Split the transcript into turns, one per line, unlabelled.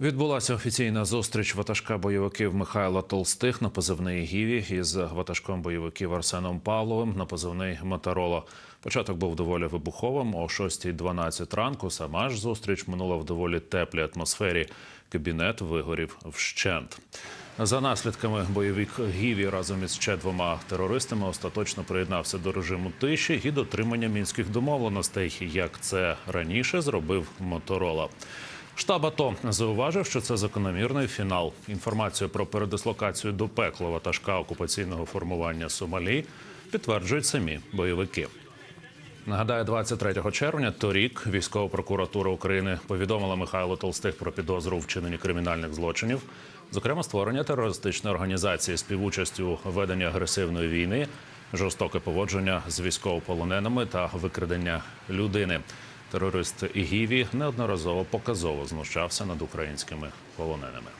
Відбулася офіційна зустріч ватажка бойовиків Михайла Толстих на позивний Гіві із ватажком бойовиків Арсеном Павловим на позивний Моторола. Початок був доволі вибуховим. О 6.12 ранку сама ж зустріч минула в доволі теплій атмосфері. Кабінет вигорів вщент. За наслідками бойовик Гіві разом із ще двома терористами остаточно приєднався до режиму тиші і дотримання мінських домовленостей, як це раніше зробив Моторола. Штаб АТО зауважив, що це закономірний фінал. Інформацію про передислокацію до пекла ватажка окупаційного формування Сомалі підтверджують самі бойовики. Нагадаю, 23 червня торік військова прокуратура України повідомила Михайлу Толстих про підозру у вчиненні кримінальних злочинів, зокрема створення терористичної організації співучастю у агресивної війни, жорстоке поводження з військовополоненими та викрадення людини. Терорист Гіві неодноразово показово знущався над українськими полоненими.